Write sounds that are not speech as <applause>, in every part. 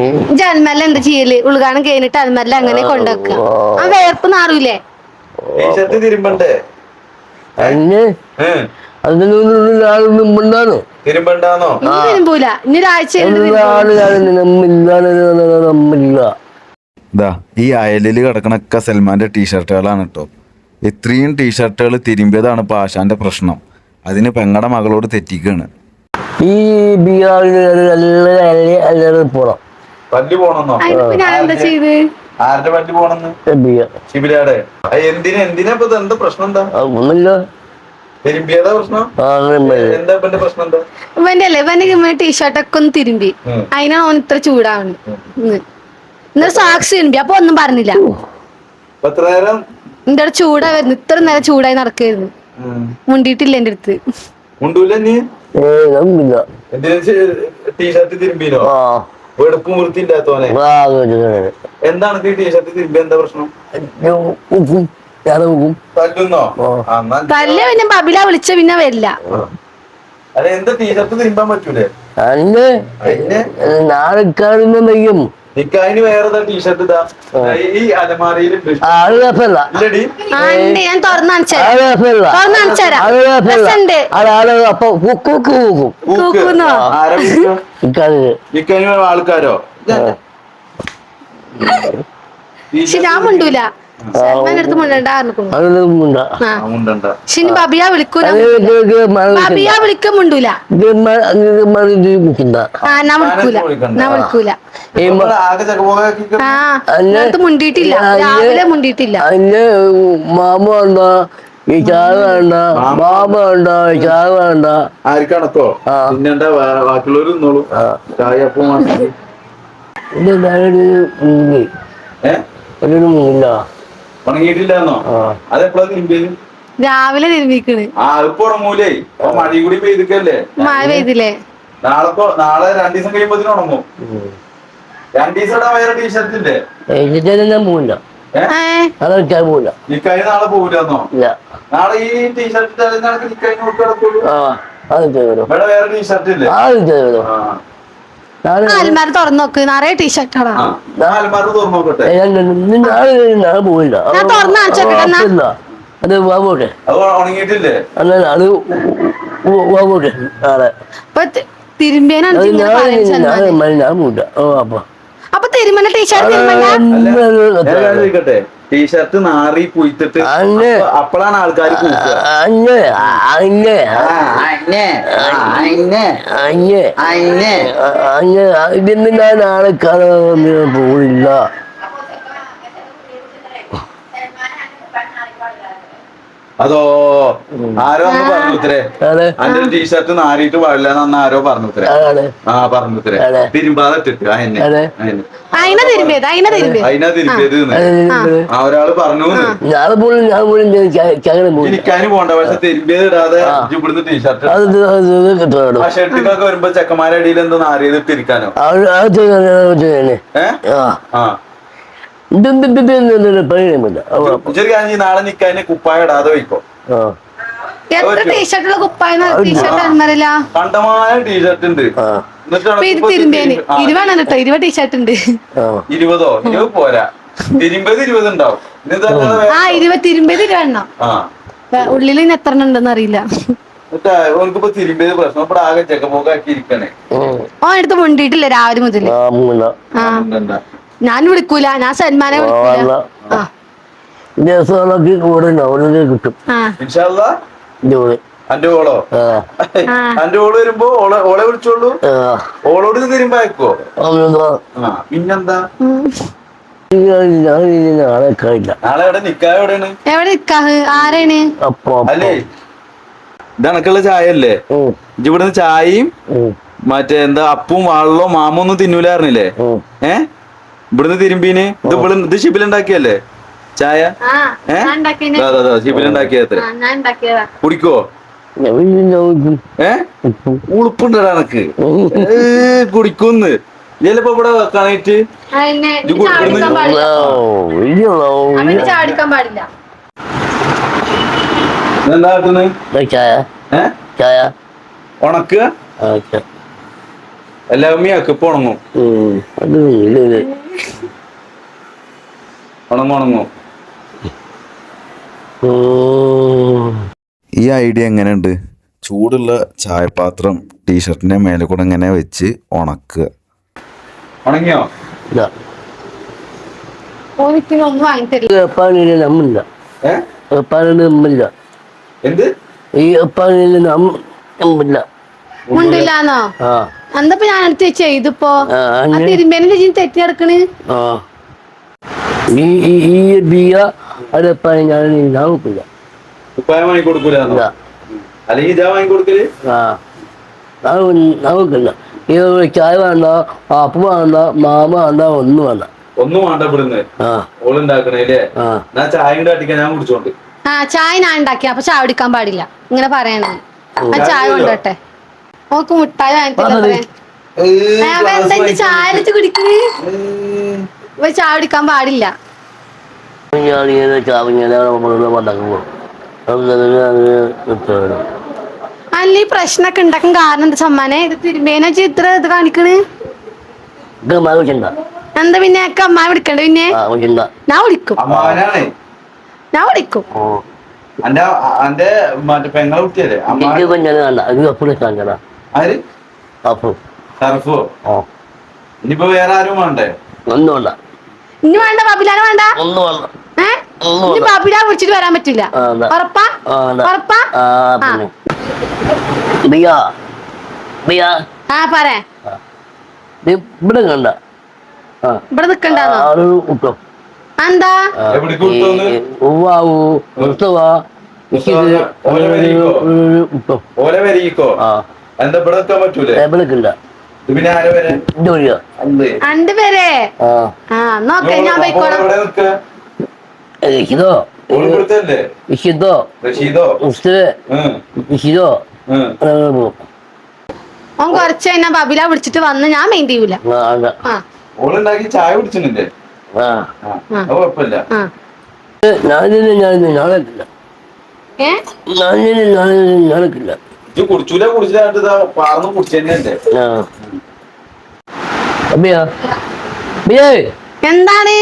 ഇജ്ജ് അൽമല്ല എന്താ ചെയ്യൽ? ഉൾഗാനം കഴിഞ്ഞിട്ട് അൽമല്ല അങ്ങനെ കൊണ്ടുവെക്കുക ആ വേർപ്പ് നാറൂലേ ടീഷർട്ട് തിരുമ്പണ്ടേ? അതിന് ഏ അതിനുള്ള ആളൊന്നും ഉണ്ടാണ് തിരുമ്പണ്ടാന്നോ? ഇനി തിരുമ്പൂല. ഇനി ഒരാഴ്ച കഴിഞ്ഞിട്ട് തിരുമ്പും. നമ്മില്ല. ഇതാ ഈ അയലിൽ കിടക്കണൊക്കെ സൽമാന്റെ ടീഷർട്ടുകളാണ് കേട്ടോ ഇത്രയും ടീഷർട്ടുകൾ തിരുമ്പിയതാണ് പാഷാന്റെ ആശാന്റെ പ്രശ്നം. അതിന് പെങ്ങടെ മകളോട് തെറ്റിക്കാണ്. ഈ ബീഹാറിൽ നല്ല എല്ലാവരും പോണം. പല്ല് പോണെന്നോ? ആരുടെ? പല്ല് പോണെന്ന്? ശിബിലാടെ എന്തിനാ എന്തിനാ ഇപ്പൊ എന്താ പ്രശ്നം എന്താ? ഒന്നുമില്ല. ഇവന്റെ അല്ലേ ഇവന്റെ ഒന്ന് തിരുമ്പി. അതിനാ ഓൻ ഇത്ര ചൂടാവുന്നത് ഇന്നലെ സാക്സ് തിരുമ്പി. അപ്പൊ ഒന്നും പറഞ്ഞില്ല. എത്ര നേരം? എന്റെ അടുത്ത് ചൂടാ വരുന്നു. ഇത്ര നേരം ചൂടായി നടക്കായിരുന്നു. മുണ്ടിട്ടില്ല എന്റെ അടുത്ത്. മുണ്ടൂല നീ ഏ എന്തിനാ ടീഷർട്ട് തിരുമ്പിനോ? ആ. വെടുപ്പും വൃത്തിയില്ലാത്തോനെ എന്താണ് ഈ ടീഷർട്ട് തിരുമ്പി എന്താ പ്രശ്നം? തല്ലുന്നോ? തല്ല പിന്നെ ബബില വിളിച്ച പിന്നെ വരില്ല. അല്ല എന്താ ടീഷർട്ട് തിരുമ്പാൻ പറ്റൂലേ? അന്ന് അതിന് നാളെ കാണുന്ന നെയ്യും നിക്കായിന് വേറെ ടീഷർട്ട് ഇതാ? ഈ കുഴപ്പമില്ല. ഞാൻ തുറന്നു അപ്പൊ കുക്കു. കൂക്കും? നിക്കായിന് ആൾക്കാരോ? ഞാൻ മുണ്ടൂല. ബബിയ വിളിക്കൂല അത് ഇതൊക്കെ മറന്നിട്ടില്ല. ബബിയ വിളിക്കാൻ മുണ്ടൂല. ഇത് മ- ഇത് മറന്നിട്ട് നിൽക്കണ്ട. ആ ഞാൻ വിളിക്കൂല. ഞാൻ വിളിക്കൂല. ഈ ആകെ ചക്കപോകാക്കി ആ അല്ല. അടുത്ത് മുണ്ടിയിട്ടില്ല. അല്ല. രാവിലെ മുണ്ടിയിട്ടില്ല. അതിന് മാമ വേണ്ട ഈ ചായ വേണ്ട മാമ വേണ്ട ചായ വേണ്ട. ആർക്കണക്കോ ആ. പിന്നെന്താ ബാക്കിയുള്ളവർ നിന്നോളൂ. ചായ അപ്പം ഒരു മുങ്ങില്ല ഉണങ്ങിയിട്ടില്ലെന്നോ അതെപ്പോഴാണ് അതെപ്പോഴാ തിരുമ്പിയത്? രാവിലെ തിരുമ്പിക്കണ്. ആ ഇപ്പൊ ഉണങ്ങൂലേ? അപ്പൊ മഴയും കൂടി പെയ്തിക്കല്ലേ മഴ പെയ്തില്ലേ? നാളെ നാളെ രണ്ടു ദിവസം കഴിയുമ്പോ ഉണങ്ങും. രണ്ടു ദിവസം ഇടാൻ വേറെ പോവില്ല. നിക്കായി നാളെ നാളെ ഈ ടീഷർട്ട് നിക്കായി വേറെ ടീഷർട്ട് തുറന്നു നോക്ക് നിറയെ ടീഷർട്ടാണ് ആ നാലുമാർ തുറന്നു നോക്കട്ടെ ഞാൻ തുറന്ന് കാണിച്ചോട്ടെ അത് വാങ്ങോട്ടെ അല്ല അത് വാങ്ങോട്ടെ നാളെ ഞാൻ ഓ അപ്പൊ അപ്പൊ തിരുമല ടീഷർട്ട് തിരുമല ടീഷർട്ട് നാറി അപ്പൊ- അപ്പോഴാണ് ആൾക്കാർ ഇതിന്ന് ഞാൻ ആളെ കാണാൻ പോവില്ല. അതോ ആരോ അന്ന് പറഞ്ഞു അന്റെ ടീഷർട്ട് നാറിയിട്ട് പാടില്ല എന്ന് ആരോ പറഞ്ഞു അതാണ്. ആ പറഞ്ഞു. തിരുമ്പാതെ ഇട്ടിട്ട് അയന്നെ അതിനെ തിരുമ്പിയത് ആ. ഒരാൾ പറഞ്ഞു ഇരിക്കാനും പോണ്ട പക്ഷെ തിരുമ്പിയത് ഇടാതെ ഇവിടുന്ന് ടീഷർട്ട് ആ ഷർട്ടിക്കൊക്കെ വരുമ്പോ ചെക്കന്മാരുടെ അടിയിൽ എന്തോ നാറിയത് ഇട്ടിരിക്കാനോ? ഏഹ് ആ. ചെയ്യ്, നാളെ നിക്കാന് കുപ്പായ ഇടാതെ വയ്ക്കോ ആ. എത്ര ടീഷർട്ടുള്ള കുപ്പായ ടീഷർട്ട് അൽമറില്ല കണ്ടമായ ടീഷർട്ട് ഉണ്ട്. ഇരുപതാണ് കേട്ടോ ടീഷർട്ട് ഉണ്ട്. ആ. ഇരുപതോ? ഇരുപത് പോരാ. തിരുമ്പത് ഇരുപത് ഉണ്ടാവും. എന്നിട്ട് അല്ലാതെ ആ ഇരുപത് ഉള്ളിൽ ഇനി എത്ര ഉണ്ടെന്ന് അറിയില്ല. മുണ്ടിട്ടില്ല രാവിലെ എന്താ? ഞാൻ വിളിക്കൂല ഞാൻ സന്മാനെ വിളിക്കൂല. വന്ന. ആ. ദിവസങ്ങളൊക്കെ കൂടെ അവിടെ കിട്ടും. ആ. ഇൻഷാല്ല ജോലി അന്റെ ഓളോ ആ. ആ. അന്റെ ഓൾ വരുമ്പോ ഓളെ ഓളെ വിളിച്ചോളൂ. ഓളോട് തിരുമ്പ അയക്കോ? പിന്നെന്താ? നാളെ നാളെ എവിടെ? നിക്കാ എവിടെയാണ്? എവിടെ നിക്കാഹ്? ആരാണ്? അപ്പൊ അല്ലേ? ചായ അല്ലേ ഇവിടുന്ന് ചായയും മറ്റേ എന്താ അപ്പും വാളോ മാമൊന്നും തിന്നൂലായിരുന്നില്ലേ ഉം. ഇവിടുന്ന് തിരുമ്പീന്? ഇത് ഇവിടെ ഇത് ഷിബിലുണ്ടാക്കിയല്ലേ? ചായ? ആ ഏ? ഞാൻ ഉണ്ടാക്കിയതിന് അതെ അതെ ഷിബിലുണ്ടാക്കിയത്ര കുടിക്കോ ഞാൻ ഇനി നോക്കും. ഏ? ഉം, ഉളുപ്പുണ്ടടാ എനക്ക് കുടിക്കുന്ന്. ഇതിലിപ്പോ ഇവിടെ വെക്കാനായിട്ട്? എന്താ കാട്ടുന്നത് ചായ ഉണക്കുക എല്ലാ ഉമ്മയാക്കും എല്ലാവരും ഇപ്പൊ ഉണങ്ങും. ഉണങ്ങും ഉണങ്ങും. ഉം. ഈ ഐഡിയ എങ്ങനെയുണ്ട്? ചൂടുള്ള ചായപാത്രം ടീഷർട്ടിന്റെ മേലെ കൂടെ ഇങ്ങനെ വെച്ച് ഉണക്കുക. ഉണങ്ങിയോ? ഇതാ. ഓനിക്ക് ഒന്നും വാങ്ങിത്തരില്ല. ഈ എപ്പാനിൽ നമ്മില്ല ഏ? എപ്പാനിൽ നമ്മില്ല എന്ത്? ഈ നമ്മില്ല മുണ്ടില്ലാന്നോ? ആ. അന്നപ്പോ ഞാൻ അടുത്ത് ചെയ്തിപ്പോ ആ, ആ അങ്ങനെ. തിരുമ്പേനെ ചെയ്ത് ആ. ഈ ഈ ഈ ബിയ അത് എപ്പാനി ഞാൻ നോക്കില്ല ഉപ്പായ വാങ്ങി കൊടുക്കൂല ഇല്ല. അല്ലെങ്കിൽ ഇതാ വാങ്ങി കൊടുക്കൽ? ആ. നമുക്കില്ല ഈ ഒരു ചായ വേണ്ട അപ്പ വേണ്ട മാമ വേണ്ട ഒന്നും വേണ്ട. ഒന്നും വേണ്ട ഇവിടുന്ന്. ഓളുണ്ടാക്കണേലേ ഞാൻ ചായ ഞാൻ കുടിച്ചോണ്ട്. ആ ചായ ഞാൻ ഉണ്ടാക്കി അപ്പൊ ചായ കുടിക്കാൻ പാടില്ല. ഇങ്ങനെ പറയണേ. ആ ചായ കൊണ്ടോട്ടെ ഓക്ക് മുട്ടായി ഇന്റെ ചായ വെച്ച് കുടിക്കണ്? ഇവ ചായ കുടിക്കാൻ പാടില്ല. ഞാൻ ഇങ്ങനെ ചാവിങ്ങനെ വന്നങ്ങ് അല്ല ഈ പ്രശ്നമൊക്കെ ഉണ്ടാക്കാൻ കാരണം എന്താ സമ്മാനെ ഇത് തിരുമേന ചിത്ര ഇത് കാണിക്കണ്? എന്താ പിന്നെ ഒക്കെ അമ്മ വിളിക്കണ്ട പിന്നെ? ഞാൻ വിളിക്കും. ഞാൻ വിളിക്കും. അന്റെ അന്റെ മറ്റേ പെങ്ങളെ കുട്ടിയല്ലേ? ആര്? സർഫോ ഇനിയിപ്പോ വേറെ ആരും വേണ്ടേ? ഒന്നും വേണ്ട ഇനി വേണ്ട ബാബിലാനെ വേണ്ട? ഒന്നും വേണ്ട ഇനി ബാബിലാ വിളിച്ചിട്ട് വരാൻ പറ്റില്ല. ഉറപ്പാ? ഉറപ്പാ? ബിയ ബിയ ആ പറ ഇവിടെ കണ്ട ആ. ഇവിടെ നിക്കണ്ടാന്നോ ആറ് ഉട്ടോ എന്താ എവിടേക്ക് വിട്ടോന്ന്? ഉവാവു ഉത്തവാ ഉത്തവ, എന്താ ഇവിടെ പറ്റൂലേ? പിന്നെ ആരെ വരെ വഴിയാ പേരെ? ആ. ആ നോക്കെ ഞാൻ പോയിക്കോളാം. എവിടെ നിൽക്ക. ഇഷിതോ ഓൾ ഇവിടുത്തല്ലേ ഇഷിതോ റഷീദോ? ഉസ്തേ ഇഷിതോ ഉം. ഓൻ കൊറച്ച് കഴിഞ്ഞാ ബബില വിളിച്ചിട്ട് വന്ന് ഞാൻ മെയിൻ ചെയ്യൂല ആ ഓളുണ്ടാക്കി ചായ കുടിച്ചിട്ടില്ലേ? ആ. ആ അത് കുഴപ്പമില്ല. ആ. ഞാനില്ല ഞാനില്ല ഞാനക്കില്ല. ഏ? ഞാനില്ല ഞാനില്ല ഞാനക്കില്ല. ഇത് കുടിച്ചൂല കുടിച്ചിട്ട് ഇതാ പാർന്ന് എന്താണ്?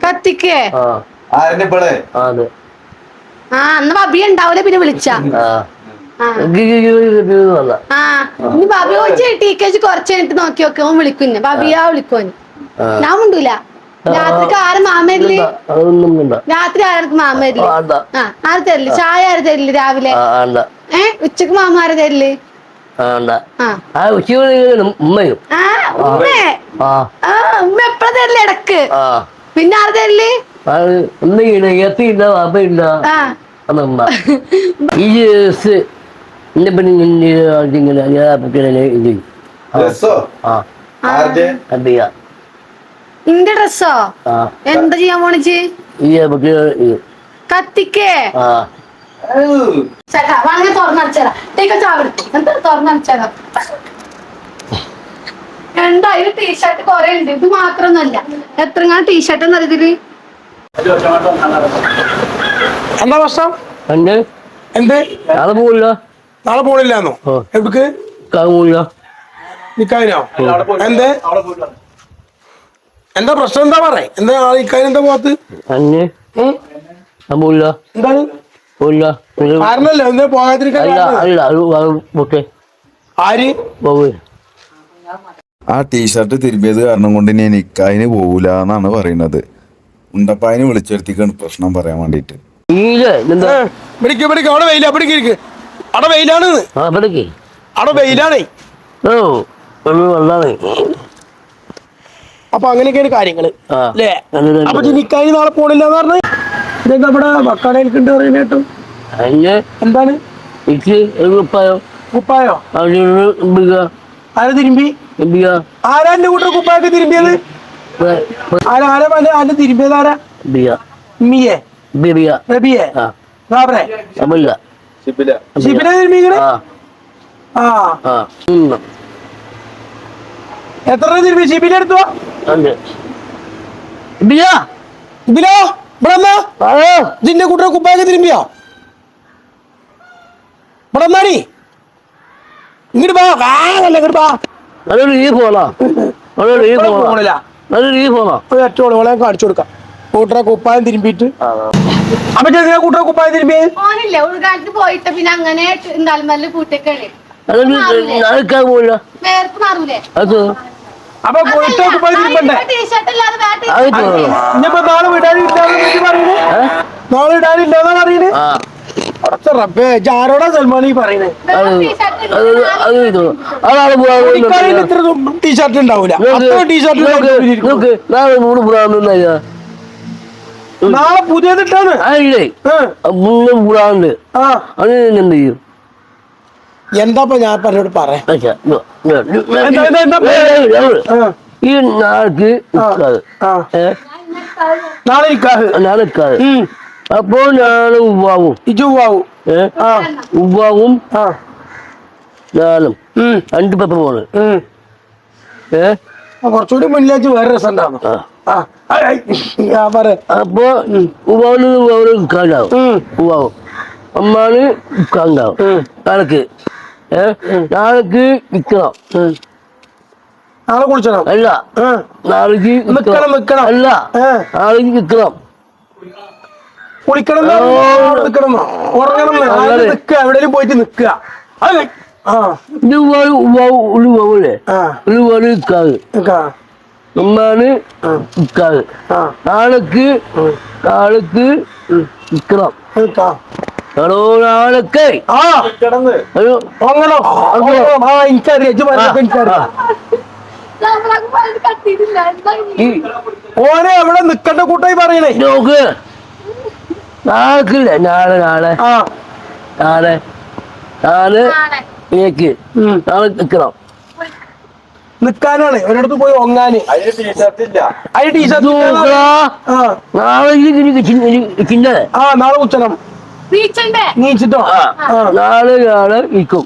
കത്തിക്കേ? ആ. അന്ന് ബബി ഉണ്ടാവൂല പിന്നെ വിളിച്ച. ബബി ടി കെ ജി കുറച്ച് കഴിഞ്ഞിട്ട് നോക്കി നോക്കി അവൻ വിളിക്കുന്നെ ബബിയാ ഞാൻ മുണ്ടൂല. രാത്രിക്ക് ആരും മാമരിൽ അതൊന്നും വേണ്ട രാത്രി ആർക്ക് മാമരിൽ വേണ്ട ആ ആര് തരില്ല? ചായ ആര് തരില്ല രാവിലെ? ഏ ഉച്ചയ്ക്ക് മാമാരെ ആര് തരില്ലേ? ഉമ്മയും. ആ ഉമ്മേ. ആ. ആ ഉമ്മ എപ്പഴാ തരില്ല ഇടയ്ക്ക്? ആ. പിന്നെ ആര് തരില്ലേ? എത്തിയില്ല ആ. അതമ്മ <laughs> ഈ ദിവസ് എന്റെ പിന്നെ ഇങ്ങനെ ഞാൻ ഇത് രസോ? ആ. ആരുടെ? ഇന്റെ ഡ്രസ്സോ എന്താ ചെയ്യാൻ പോണിച്ച്? കത്തിക്കേ. ചേട്ടാ ടീക്ക ചാവെടുത്തു എന്താ തുറന്നടിച്ചതാ എന്താ ഇത് ടീഷർട്ട് കൊറേ ഉണ്ട് ഇത്. മാത്രമൊന്നുമല്ല എത്രങ്ങാനും ടീഷർട്ട് എന്ന് ഇതിൽ? എന്താ പ്രശ്നം? എന്ത്? എന്ത്? നാളെ പോകില്ല നാളെ പോണില്ലാന്നോ. എവിടക്ക്? നിക്കാനോ എന്ത്? എന്താ പ്രശ്നം? എന്താ പറ എന്താ ആൾക്കാർ എന്താ പോകത്ത് അന്നെ? എന്താണ്? കാരണല്ലോ എന്താ പോകാതിരിക്കാൻ അല്ല ആര്? ആ ടീഷർട്ട് തിരുമ്പിയത് കാരണം കൊണ്ട് ഇനി നിക്കാഹിന് പോകൂല എന്നാണ് പറയുന്നത്. ഉണ്ടപ്പായനെ വിളിച്ചെടുത്തിക്കാണ് പ്രശ്നം പറയാൻ വേണ്ടിട്ട് അവിടെ വെയില അവിടെ വെയിലാണ്. അവിടെ വെയിലാണേ. ഓ ഒന്ന് വന്നാണ് അപ്പൊ അങ്ങനെയൊക്കെയാണ് കാര്യങ്ങൾ. അല്ലേ അപ്പൊ നിക്കായി നാളെ പോണില്ല എന്ന് പറഞ്ഞ ഇതെന്താ ഇവിടെ വക്കാടയിൽക്കുണ്ട് പറയുന്ന കേട്ടു? അന്നെ എന്താണ്? കുപ്പായോ. കുപ്പായോ? ആരാ തിരുമ്പി? ആരാ എന്റെ കൂട്ടർ കുപ്പായൊക്കെ തിരുമ്പിയത്? ആരാ ആരാ തിരുമ്പിയത് ആരാ? മിയെ ബിബിയ റബിയെ? റാബറെ അമില്ല തിരുമ്പിക്കണേ ആ. എത്ര രൂപ തിരുമ്പി? എടുത്തോ? ഇതിലോ ഇതിന്റെ കൂട്ടർ കുപ്പായൊക്കെ തിരുമ്പിയോ ഇവിടെ എന്നാണി ഇങ്ങോട്ട് പോ കാലല്ല ഇങ്ങോട്ട് പോ അതൊരു ഈ ഫോണാ അതൊരു ഈ ഇവിടെ ഫോണാ ഫോണിലാ അതൊരു ഈ ഫോണാ ഒരു ഒറ്റോളെ ഓളെ കാണിച്ചു കൊടുക്കാം. കൂട്ടറെ കുപ്പായം തിരുമ്പിയിട്ട്. അപ്പൊ ചെറിയ കൂട്ടറെ കുപ്പായം തിരുമ്പിയേ? ഓനില്ലേ ഉൾക്കാലത്ത് പോയിട്ട് പിന്നെ അങ്ങനെ ഉണ്ടാലും നല്ല മാറൂലേ? അപ്പൊ കൂട്ടറെ പോയി തിരുമ്പണ്ടേ? ഇനിയിപ്പോ നാളെ വിടാനില്ലാന്ന് പറയുന്നത്? നാളെ ഇടാനില്ലാന്നാ പറയുന്നത് ആരോടാ സൽമാൻ ഈ പറയുന്നത്? ഇത്ര ടീഷർട്ട് ഉണ്ടാവൂല ടീഷർട്ട് നാളെ പുതിയതിട്ടാണ് മൂന്ന് പുറാണ്ട് ആ. അത് എന്ത് ചെയ്യും? എന്താപ്പ ഞാൻ പറഞ്ഞോട് പറയാം. എന്താ, എന്താ, എന്താ? ഈ നാൾക്ക് നാളെ നിക്കാഹ് നാളെ നിൽക്കാതെ. ഉം. അപ്പോൾ നാളെ ഉവാവും ഇജ്ജ് പോവാവൂ ഏ? ആ. ഉവാവും ആ. നാളും രണ്ട് പെപ്പ പോണ് കുറച്ചുകൂടി മുന്നിലേക്ക് വേറെ രസം ഉണ്ടാവും. അപ്പൊ ഉവ്വാവിന് ഉവ്വാവിന് നിൽക്കാണ്ടാവും ഉവ്വാവും ഉവാവും അമ്മാണ് നിൽക്കാണ്ടാവും ഉം. നാളേക്ക് വിൽക്കണം നാളെ കുളിച്ചണം. അല്ല. നാളേക്ക് നിക്കണം, നിക്കണം. അല്ല. നാളേക്ക് വിൽക്കണം കുളിക്കണം നിക്കണം. ഉറങ്ങണം അങ്ങനെ. നിക്കുക എവിടെയും പോയിട്ട് നിക്കുക നാളേക്ക് നാളേക്ക് നിൽക്കണം ഓനെ അവിടെ നിക്കണ്ട കൂട്ടായി പറയണേ നോക്ക് നാക്കില്ല നാളെ നാളെ ആ നാളെ നാളെ നാളെ ഏക്ക് നാളെ നിക്കണം നിക്കാനാണ് ഒരിടത്ത് പോയി ഒങ്ങാന് അതിന് ടീഷർട്ട് നോക്കടാ ആ നാളെ ആ നാളെ ഉച്ചണം റീച്ചണ്ടേ നീച്ചിട്ടോ? നാളെ നാളെ നിൽക്കും.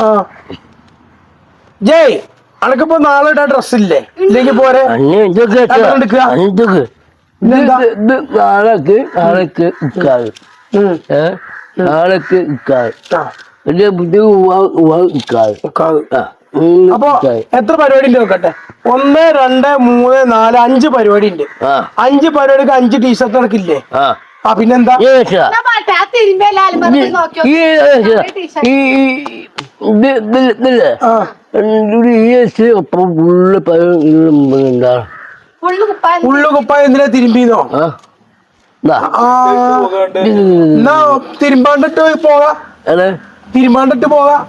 ആ. ജയ് അനക്കിപ്പോ നാളെ ഇടാൻ ഡ്രസ് ഇല്ലേ? ഇല്ലെങ്കിൽ പോരെ? ഇത് നാളേക്ക് നാളേക്ക് നാളേക്ക് എന്റെ ബുദ്ധി അപ്പൊ എത്ര പരിപാടി നോക്കട്ടെ? ഒന്ന് രണ്ട് മൂന്ന് നാല് അഞ്ച് പരിപാടി ഉണ്ട് അഞ്ച് പരിപാടിക്ക് അഞ്ച് ടീഷർട്ട് നടക്കില്ലേ? ആ. പിന്നെന്താ? ഉള്ളു കുപ്പായ എന്തിനാ തിരുമ്പിന്നോ? എന്നാ തിരുമ്പാണ്ടിട്ട് പോകാം. തിരുമ്പാണ്ടിട്ട് പോകാം.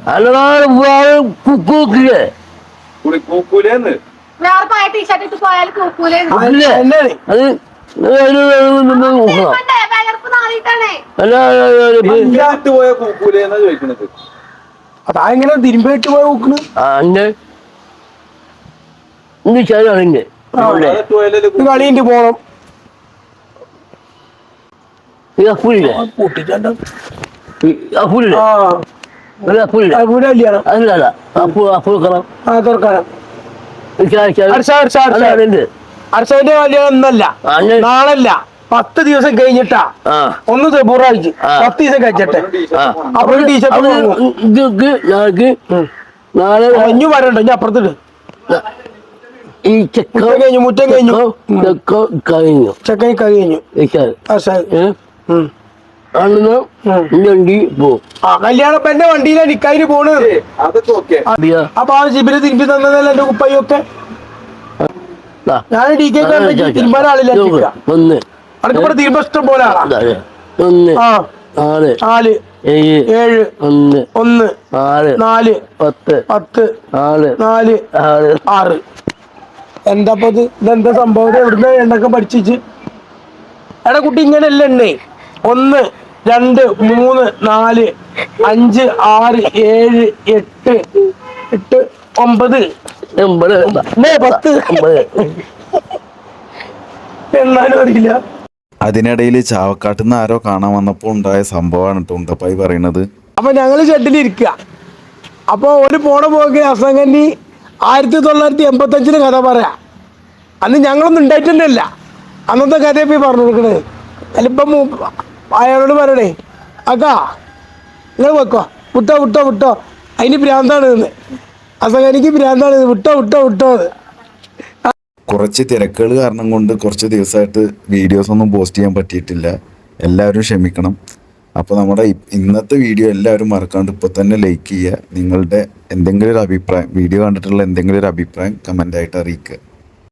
കുക്കൂക്കില്ലേ വേറെ പഴയ ടീഷർട്ട് ഇട്ട് പോയാൽ കൂക്കൂലേ അത് അതിന് നിന്ന് നോക്കണം തിരുമ്പണ്ടേ വയർപ്പ് നാറിയിട്ടാണേ. അല്ല അല്ല, അല്ല, ഇപ്പൊ പോയ കൂക്കൂലെന്നാ ചോദിക്കണത്? അതാ എങ്ങനെ തിരുമ്പിട്ട് പോയി ഇത് കളിന്റെ പോണം. അപ്പൂരില്ലേ ഇവിടെ കല്യാണം. അല്ല അപ്പൂ അപ്പൂ വെക്കണം. ആ തുറക്കണം. അർഷന്റെ കല്യാണം ഇന്നല്ല നാളല്ല. പത്ത് ദിവസം കഴിഞ്ഞിട്ടാ. ഒന്ന് ആ. പത്ത് ദിവസം കഴിച്ചട്ടെ. അപ്പൊ ഒരു ടീഷർട്ട് നാളെ വരണ്ട ഞാൻ അപ്പുറത്തിട്ട്. ഈ ചെക്ക മുറ്റം കഴിഞ്ഞു മുറ്റം കഴിഞ്ഞു. ചെക്ക കഴിഞ്ഞു. ചെക്കൻ കഴിഞ്ഞു. വെച്ചാൽ അർഷ. ഏ? ഉം. അന്ന്. വണ്ടി ആ കല്യാണം ഇപ്പൊ എന്റെ വണ്ടിയിലാണ് അതൊക്കെ ഓക്കെ. ബിയ അപ്പൊ ആ ജിബിന് തിരുമ്പി തന്നതല്ല എന്റെ കുപ്പയൊക്കെ? ഞാൻ ഡി കെ. ഒന്ന് തിരുമ്പ ഇഷ്ടം പോലെ. ഒന്ന് നാല്. ഏഴ്. ഏഴ്. ഒന്ന്. ഒന്ന്. നാല് നാല്. പത്ത്. പത്ത്. നാല്. നാല്. ആറ്. ആറ്. എന്താ ഇത്? ഇതെന്താ സംഭവം? എവിടുന്ന് എണ്ണൊക്കെ പഠിച്ചിച്ച്? എടാ കുട്ടി ഇങ്ങനെയല്ലേ എണ്ണേ? ഒന്ന്. രണ്ട് മൂന്ന് നാല് അഞ്ച് ആറ് ഏഴ് എട്ട് എട്ട് ഒമ്പത്. പത്ത്. ഒമ്പത്. എന്നാലും അറിയില്ല. അതിനിടയിൽ ചാവക്കാട്ടിൽ നിന്ന് ആരോ കാണാൻ വന്നപ്പോൾ ഉണ്ടായ സംഭവമാണ് കേട്ടോ ഉണ്ടപ്പായി പറയണത്. അപ്പൊ ഞങ്ങൾ ഷെഡിലിരിക്കുക അപ്പൊ ഒരു പോണ പോക്ക് അസംഗന്നി ആയിരത്തി തൊള്ളായിരത്തി എൺപത്തി അഞ്ചിന് കഥ പറയാ. അന്ന് ഞങ്ങളൊന്നും ഉണ്ടായിട്ടുണ്ടല്ല അന്നത്തെ കഥയെ പോയി പറഞ്ഞു കൊടുക്കണത് അതിലിപ്പം മൂ- അയാളോട് പറയണേ അക്കാ നിങ്ങൾ വെക്കോ വിട്ടോ വിട്ടോ വിട്ടോ. അതിന് ഭ്രാന്താണ് എന്ന് അസകനിക്ക് ഭ്രാന്താണ്. വിട്ടോ വിട്ടോ വിട്ടോ. കുറച്ച് തിരക്കുകൾ കാരണം കൊണ്ട് കുറച്ച് ദിവസമായിട്ട് വീഡിയോസ് ഒന്നും പോസ്റ്റ് ചെയ്യാൻ പറ്റിയിട്ടില്ല. എല്ലാവരും ക്ഷമിക്കണം. അപ്പോൾ നമ്മുടെ ഇന്നത്തെ വീഡിയോ എല്ലാവരും മറക്കാണ്ട് ഇപ്പോൾ തന്നെ ലൈക്ക് ചെയ്യുക. നിങ്ങളുടെ എന്തെങ്കിലും ഒരു അഭിപ്രായം വീഡിയോ കണ്ടിട്ടുള്ള എന്തെങ്കിലും ഒരു അഭിപ്രായം കമന്റായിട്ട് അറിയിക്കുക.